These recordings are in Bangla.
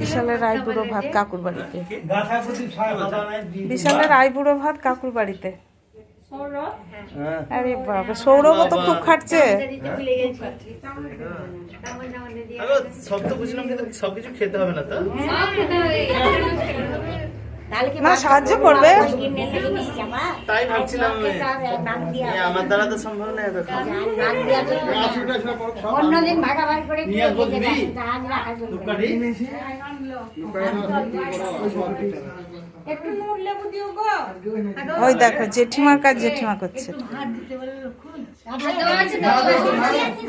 বিশালের রায়বুড়ো ভাত কাকুর বাড়িতে। গাথা প্রদীপ? সাদা বিশালের রায়বুড়ো ভাত কাকুর বাড়িতে। হ্যাঁ। আরে বাবা সৌরভ তো খুব খাটছে। সব তো বুঝলাম কিন্তু সবকিছু খেতে হবে না তো। সাহায্য করবে? তাই ভাবছিলাম আমার দ্বারা তো সম্ভব না এত অন্যদিন ভাগাভাগি করে ওই দেখো জেঠিমার কাজ জেঠিমা করছে।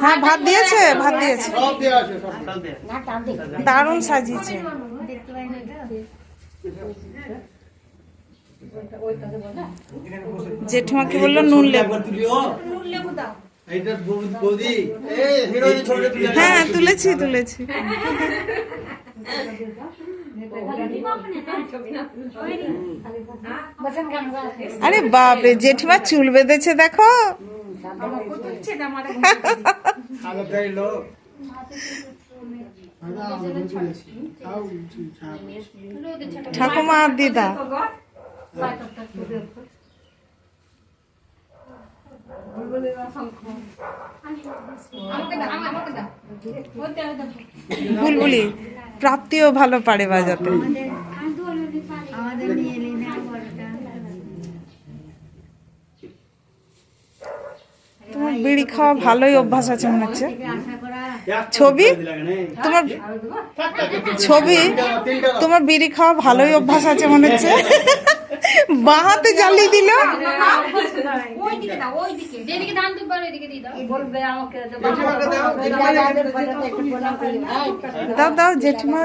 হ্যাঁ ভাত দিয়েছে ভাত দিয়েছে। দারুণ সাজিয়েছে। জেঠিমাকে বলল নুন লেবু। হ্যাঁ তুলেছি তুলেছি। আরে বাপরে জেঠিমা চুল বেঁধেছে দেখো। ঠাকুমা আর দিদা। বুলবুলি প্রাপ্তিও ভালো পারে বাজাতে। তোমার বিড়ি খাওয়া ভালোই অভ্যাস আছে মনে হচ্ছে। ছবি? তোমার ছবি? তোমার বিড়ি খাওয়া ভালোই অভ্যাস আছে মনে হচ্ছে। বাহাতে জ্বালিয়ে দিল। দাও দাও, জেঠিমা।